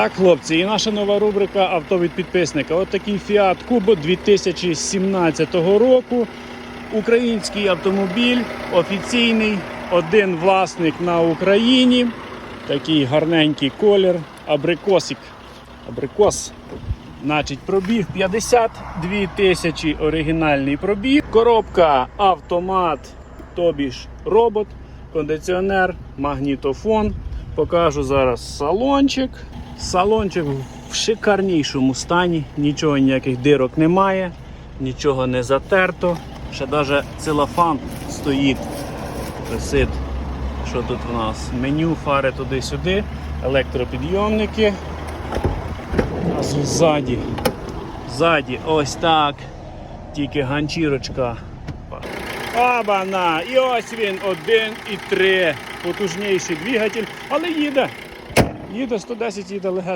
Так, хлопці, і наша нова рубрика авто від підписника. От такий Fiat Kubo 2017 року. Український автомобіль, офіційний, один власник на Україні. Такий гарненький колір, абрикосик. Абрикос. Значить, пробіг 52 тисячі оригінальний пробіг. Коробка автомат, тобі ж робот, кондиціонер, магнітофон. Покажу зараз салончик. Салончик в шикарнішому стані, нічого ніяких дирок немає, нічого не затерто. Ще навіть целофан стоїть. Висить. Що тут у нас? Меню, фари туди-сюди, електропідйомники. Ззаді. Ззаді ось так. Тільки ганчірочка. Абана! І ось він 1,3. Потужніший двигатель, але їде. Їде 110, їде легесенько.